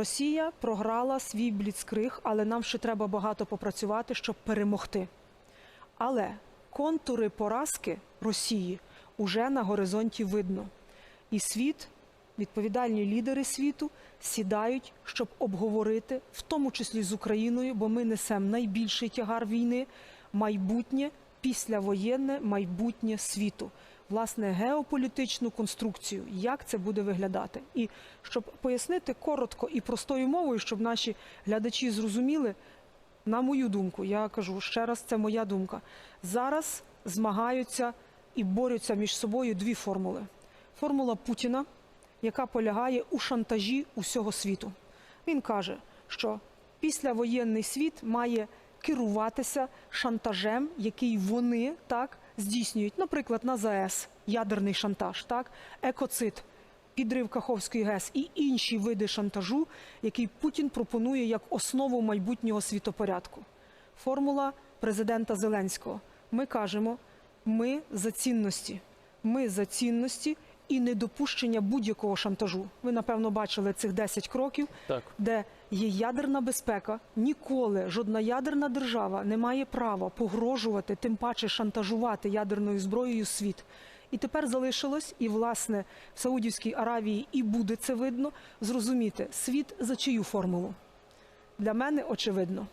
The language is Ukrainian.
Росія програла свій бліцкриг, але нам ще треба багато попрацювати, щоб перемогти. Але контури поразки Росії уже на горизонті видно. І світ, відповідальні лідери світу сідають, щоб обговорити, в тому числі з Україною, бо ми несемо найбільший тягар війни, майбутнє, післявоєнне майбутнє світу. Власне, геополітичну конструкцію, як це буде виглядати. І щоб пояснити коротко і простою мовою, щоб наші глядачі зрозуміли, на мою думку, я кажу ще раз, це моя думка. Зараз змагаються і борються між собою дві формули: формула Путіна, яка полягає у шантажі усього світу. Він каже, що післявоєнний світ має керуватися шантажем, який вони так здійснюють, наприклад, на ЗАЕС, ядерний шантаж, так, екоцид, підрив Каховської ГЕС і інші види шантажу, який Путін пропонує як основу майбутнього світопорядку. Формула президента Зеленського. Ми кажемо, ми за цінності. Ми за цінності і недопущення будь-якого шантажу. Ви напевно бачили цих 10 кроків, Так. де є ядерна безпека. Ніколи жодна ядерна держава не має права погрожувати, тим паче шантажувати ядерною зброєю світ. І тепер залишилось, і власне в Саудівській Аравії і буде це видно, зрозуміти світ за чию формулу. Для мене очевидно.